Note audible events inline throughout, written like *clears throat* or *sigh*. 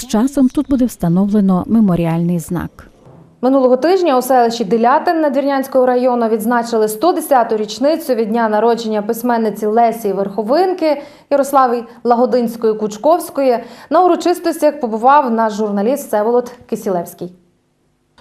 З часом тут буде встановлено меморіальний знак. Минулого тижня у селищі Делятин Надвірнянського району відзначили 110-ту річницю від дня народження письменниці Лесі Верховинки Ярослави Лагодинської Кучковської. На урочистостях побував наш журналіст Всеволод Кисілевський.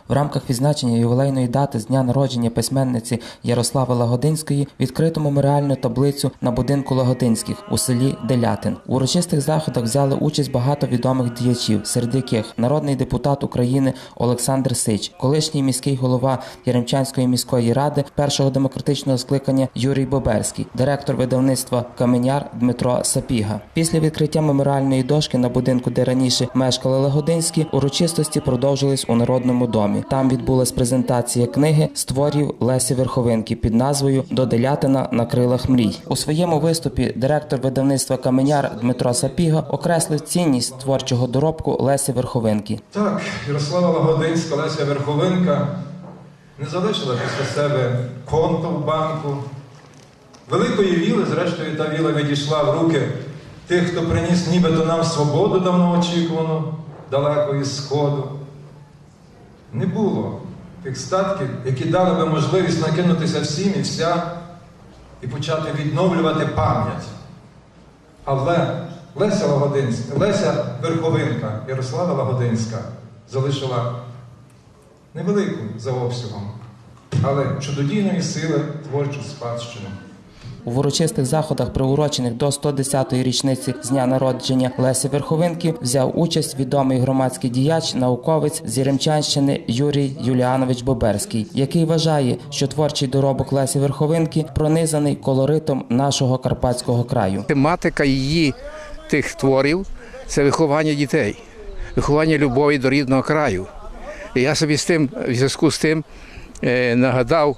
В рамках відзначення ювілейної дати з дня народження письменниці Ярослави Лагодинської відкрито меморіальну таблицю на будинку Лагодинських у селі Делятин. У урочистих заходах взяли участь багато відомих діячів, серед яких народний депутат України Олександр Сич, колишній міський голова Яремчанської міської ради першого демократичного скликання Юрій Боберський, директор видавництва Каменяр Дмитро Сапіга. Після відкриття меморіальної дошки на будинку, де раніше мешкали Лагодинські, урочистості продовжились у народному домі. Там відбулась презентація книги створів Лесі Верховинки під назвою До Делятина на крилах мрій. У своєму виступі директор видавництва Каменяр Дмитро Сапіга окреслив цінність творчого доробку Лесі Верховинки. Так, Ярослава Лагодинська, Леся Верховинка не залишила після себе конто в банку. Великої віли, зрештою, та віла відійшла в руки тих, хто приніс нібито нам свободу давно очікувану, далеко із Сходу. Не було тих статків, які дали би можливість накинутися всім і вся і почати відновлювати пам'ять. Але Леся Лагодинська, Леся Верховинка, Ярослава Лагодинська залишила невелику за обсягом, але чудодійної сили творчу спадщину. У урочистих заходах, приурочених до 110-ї річниці з дня народження Лесі Верховинки, взяв участь відомий громадський діяч, науковець з Єремчанщини Юрій Юліанович Боберський, який вважає, що творчий доробок Лесі Верховинки пронизаний колоритом нашого карпатського краю. Тематика її тих творів це виховання дітей, виховання любові до рідного краю. І я собі з тим, в зв'язку з тим е, нагадав,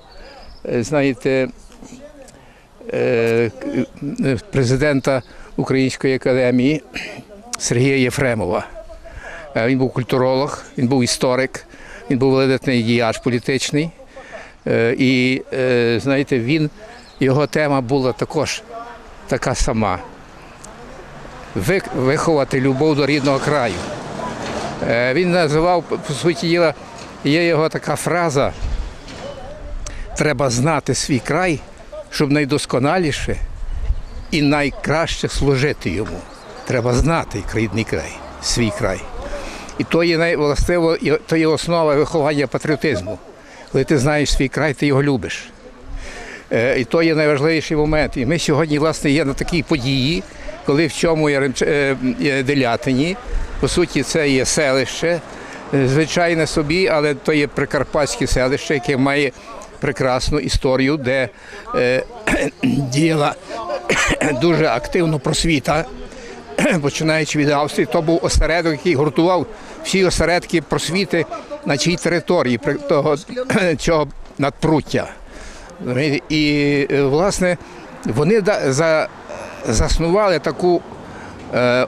е, знаєте, президента Української академії Сергія Єфремова. Е, Він був культуролог, він був історик, він був видатний діяч політичний. Е, І е, знаєте, він, його тема була також така сама. Виховати любов до рідного краю. Е, Він називав, по суті діла, є його така фраза. Треба знати свій край, щоб найдосконаліше і найкраще служити йому. Треба знати рідний край, свій край. І то є най- властиво, то є основа виховання патріотизму. Коли ти знаєш свій край, ти його любиш. Е, І то є найважливіший момент. І ми сьогодні, власне, є на такій події, коли в цьому е, Делятині, по суті, це є селище, е, звичайне собі, але то є прикарпатське селище, яке має прекрасну історію, де е, *clears throat* діяла *clears throat* дуже активно просвіта, *clears throat* починаючи від Австрії. То був осередок, який гуртував всі осередки просвіти на чій території, при того цього надпруття. І е, власне вони за, заснували таку, е,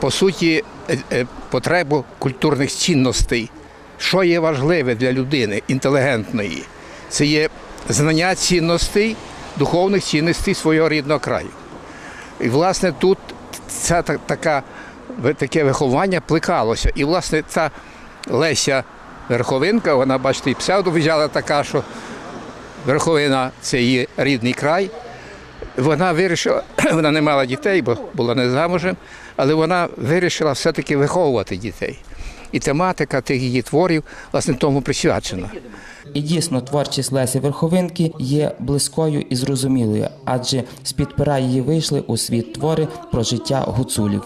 по суті, е, потребу культурних цінностей. Що є важливе для людини інтелігентної? Це є знання цінностей, духовних цінностей свого рідного краю. І, власне, тут ця така, таке виховання плекалося. І, власне, ця Леся Верховинка, вона, бачите, і псевдо взяла така, що Верховина це її рідний край. Вона вирішила, *clears throat* вона не мала дітей, бо була не замужем, але вона вирішила все-таки виховувати дітей. І тематика тих її творів, власне, тому присвячена. І дійсно творчість Лесі Верховинки є близькою і зрозумілою, адже з-під пера її вийшли у світ твори про життя гуцулів.